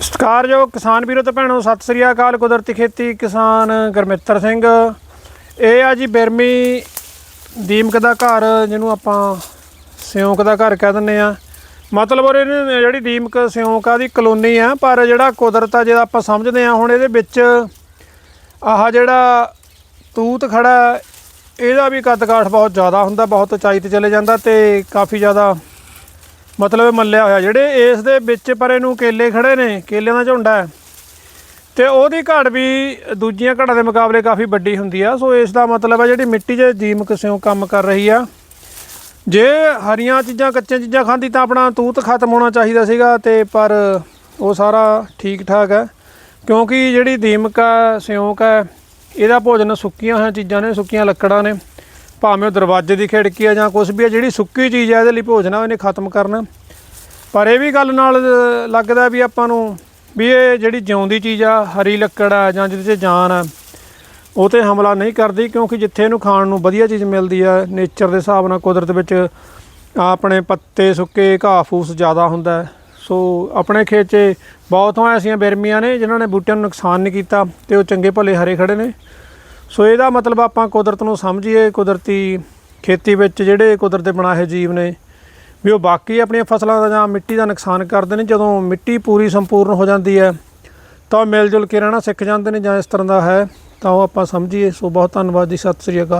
ਸਤਿਕਾਰਯੋਗ ਕਿਸਾਨ ਵੀਰੋ ਤੇ ਭੈਣੋ, ਸਤਿ ਸ੍ਰੀ ਅਕਾਲ, ਕੁਦਰਤੀ ਖੇਤੀ ਕਿਸਾਨ ਗੁਰਮਿੱਤਰ ਸਿੰਘ। ਇਹ ਆ ਜੀ ਬਿਰਮੀ ਦੀਮਕ ਦਾ ਘਰ, ਜਿਹਨੂੰ ਆਪਾਂ ਸਿਉਂਕ ਦਾ ਘਰ ਕਹਿ ਦਿੰਦੇ ਆ। ਮਤਲਬ ਉਹ ਇਹਨੇ ਜਿਹੜੀ ਦੀਮਕ, ਸਿਉਂਕ ਆ ਦੀ ਕਲੋਨੀ ਆ, ਪਰ ਜਿਹੜਾ ਕੁਦਰਤ ਆ, ਜਿਹਦਾ ਆਪਾਂ ਸਮਝਦੇ ਆ, ਹੁਣ ਇਹਦੇ ਵਿੱਚ ਆਹ ਜਿਹੜਾ ਤੂਤ ਖੜਾ, ਇਹਦਾ ਵੀ ਕੱਦ ਕਾਠ ਬਹੁਤ ਜ਼ਿਆਦਾ ਹੁੰਦਾ, ਬਹੁਤ ਉਚਾਈ ਤੇ ਚਲੇ ਜਾਂਦਾ ਤੇ ਕਾਫੀ ਜ਼ਿਆਦਾ ਮਤਲਬ ਮੱਲਿਆ ਹੋਇਆ, ਜਿਹੜੇ ਇਸ ਦੇ ਵਿੱਚ ਪਰੇ ਨੂੰ ਕੇਲੇ ਖੜੇ ਨੇ, ਕੇਲਿਆਂ ਦਾ ਝੁੰਡਾ ਹੈ। ਤੇ ਉਹਦੀ ਘੜ ਵੀ ਦੂਜੀਆਂ ਘੜਾਂ ਦੇ ਮੁਕਾਬਲੇ ਕਾਫੀ ਵੱਡੀ ਹੁੰਦੀ ਆ। ਸੋ ਇਸ ਦਾ ਮਤਲਬ ਹੈ ਜਿਹੜੀ ਮਿੱਟੀ 'ਚ ਜੀਮਕ ਸਿਉਂ ਕੰਮ ਕਰ ਰਹੀ ਆ। ਜੇ ਹਰੀਆਂ ਚੀਜ਼ਾਂ, ਕੱਚੀਆਂ ਚੀਜ਼ਾਂ ਖਾਂਦੀ ਤਾਂ ਆਪਣਾ ਤੂਤ ਖਤਮ ਹੋਣਾ ਚਾਹੀਦਾ ਸੀਗਾ ਤੇ ਪਰ ਉਹ ਸਾਰਾ ਠੀਕ ਠਾਕ ਹੈ। ਕਿਉਂਕਿ ਜਿਹੜੀ ਦੀਮਕ ਹੈ ਸਿਉਂਕ ਹੈ, ਇਹਦਾ ਭੋਜਨ ਸੁੱਕੀਆਂ ਹੋਈਆਂ ਚੀਜ਼ਾਂ ਨੇ, ਸੁੱਕੀਆਂ ਲੱਕੜਾਂ ਨੇ। ਭਾਵੇਂ ਉਹ ਦਰਵਾਜ਼ੇ ਦੀ ਖਿੜਕੀ ਆ ਜਾਂ ਕੁਝ ਵੀ ਆ, ਜਿਹੜੀ ਸੁੱਕੀ ਚੀਜ਼ ਆ, ਇਹਦੇ ਲਈ ਭੋਜਨ ਆ ਇਹਨੇ ਖਤਮ ਕਰਨਾ। ਪਰ ਇਹ ਵੀ ਗੱਲ ਨਾਲ ਲੱਗਦਾ ਵੀ ਆਪਾਂ ਨੂੰ ਵੀ ਇਹ ਜਿਹੜੀ ਜਿਉਂਦੀ ਚੀਜ਼ ਆ, ਹਰੀ ਲੱਕੜ ਆ ਜਾਂ ਜਿਹਦੇ 'ਚ ਜਾਨ ਆ, ਉਹ ਤੇ ਹਮਲਾ ਨਹੀਂ ਕਰਦੀ, ਕਿਉਂਕਿ ਜਿੱਥੇ ਇਹਨੂੰ ਖਾਣ ਨੂੰ ਵਧੀਆ ਚੀਜ਼ ਮਿਲਦੀ ਆ ਨੇਚਰ ਦੇ ਹਿਸਾਬ ਨਾਲ ਕੁਦਰਤ ਵਿੱਚ ਆਪਣੇ ਪੱਤੇ ਸੁੱਕੇ, ਘਾਹ ਫੂਸ ਜ਼ਿਆਦਾ ਹੁੰਦਾ। ਸੋ ਆਪਣੇ ਖੇਤ 'ਚ ਬਹੁਤ ਐਸੀਆਂ ਬਿਰਮੀਆਂ ਨੇ, ਜਿਨ੍ਹਾਂ ਨੇ ਬੂਟਿਆਂ ਨੂੰ ਨੁਕਸਾਨ ਨਹੀਂ ਕੀਤਾ, ਤੇ ਉਹ ਚੰਗੇ ਭਲੇ ਹਰੇ ਖੜੇ ਨੇ। ਸੋ ਇਹਦਾ ਮਤਲਬ ਆਪਾਂ ਕੁਦਰਤ ਨੂੰ ਸਮਝੀਏ, ਕੁਦਰਤੀ ਖੇਤੀ ਵਿੱਚ ਜਿਹੜੇ ਕੁਦਰਤ ਦੇ ਬਣਾਏ ਜੀਵ ਨੇ, ਵੀ ਉਹ ਬਾਕੀ ਆਪਣੀਆਂ ਫਸਲਾਂ ਦਾ ਜਾਂ ਮਿੱਟੀ ਦਾ ਨੁਕਸਾਨ ਕਰਦੇ ਨੇ, ਜਦੋਂ ਮਿੱਟੀ ਪੂਰੀ ਸੰਪੂਰਨ ਹੋ ਜਾਂਦੀ ਹੈ, ਤਾਂ ਉਹ ਮਿਲ ਜੁਲ ਕੇ ਰਹਿਣਾ ਸਿੱਖ ਜਾਂਦੇ ਨੇ ਜਾਂ ਇਸ ਤਰ੍ਹਾਂ ਦਾ ਹੈ, ਤਾਂ ਉਹ ਆਪਾਂ ਸਮਝੀਏ। ਸੋ ਬਹੁਤ ਧੰਨਵਾਦ ਜੀ, ਸਤਿ ਸ੍ਰੀ ਅਕਾਲ।